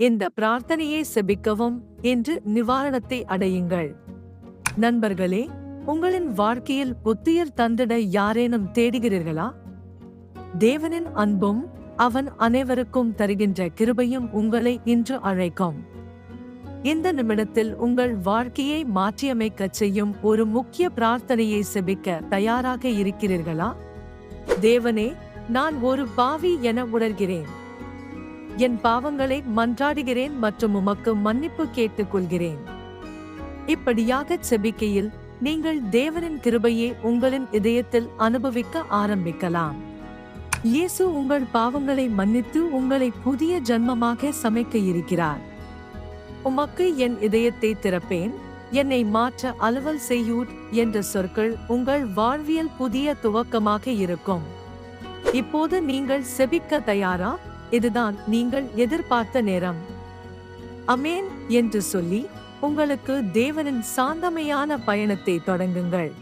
இந்த பிரார்த்தனையை செபிக்கவும் என்று நிவாரணத்தை அடையுங்கள். நண்பர்களே உங்களின் வாழ்க்கையில் புத்துயிர் தந்திட யாரேனும் தேடுகிறீர்களா? தேவனின் அன்பும் அவன் அனைவருக்கும் தருகின்ற கிருபையும் உங்களை இன்று அழைக்கும். இந்த நிமிடத்தில் உங்கள் வாழ்க்கையை மாற்றியமைக்கச் செய்யும் ஒரு முக்கிய பிரார்த்தனையை செபிக்க தயாராக இருக்கிறீர்களா? தேவனே நான் ஒரு பாவி என உணர்கிறேன். என் பாவங்களை மன்றாடுகிறேன் மற்றும் உமக்கு மன்னிப்பு கேட்டுக்கொள்கிறேன். இப்படியாக செபிக்கையில் நீங்கள் தேவனின் கிருபையை உங்களின் இதயத்தில் அனுபவிக்க ஆரம்பிக்கலாம். இயேசு உங்கள் பாவங்களை மன்னித்து உங்களை புதிய ஜன்மமாக சமைக்க இருக்கிறார். உமக்கு என் இதயத்தை திறப்பேன் என்னை மாற்ற அலுவல் செய்யூர் என்ற சொற்கள் உங்கள் வாழ்வியல் புதிய துவக்கமாக இருக்கும். இப்போது நீங்கள் செபிக்க தயாரா? இதுதான் நீங்கள் எதிர்பார்த்த நேரம். அமேன் என்று சொல்லி உங்களுக்கு தேவனின் சாந்தமையான பயணத்தை தொடங்குங்கள்.